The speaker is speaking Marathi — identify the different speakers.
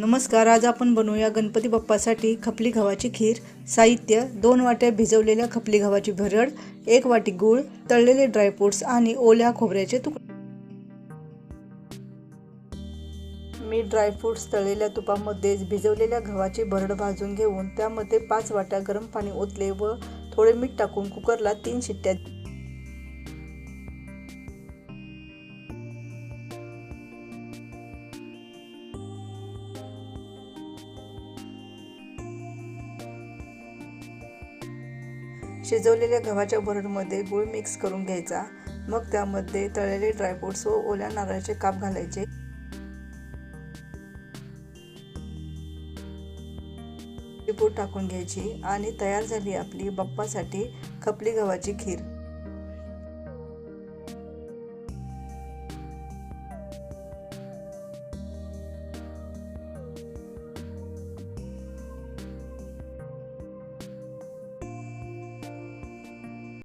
Speaker 1: नमस्कार आज आपण बनवूया गणपती बाप्पासाठी खपली गव्हाची खीर. साहित्य दोन वाट्या भिजवलेल्या खपली गव्हाची भरड एक वाटी गूळ तळलेले ड्रायफ्रुट्स आणि ओल्या खोबऱ्याचे तुकडे. मी ड्रायफ्रुट्स तळलेल्या तुपामध्ये भिजवलेल्या गव्हाची भरड भाजून घेऊन त्यामध्ये पाच वाट्या गरम पाणी ओतले व थोडे मीठ टाकून कुकरला तीन शिट्ट्या शिजवलेल्या गव्हाच्या भरडमध्ये गूळ मिक्स करून घ्यायचा. मग त्यामध्ये तळलेले ड्रायफ्रुट्स व ओल्या नारळाचे काप घालायचे. पूड टाकून घ्यायची आणि तयार झाली आपली बाप्पासाठी खपली गव्हाची खीर.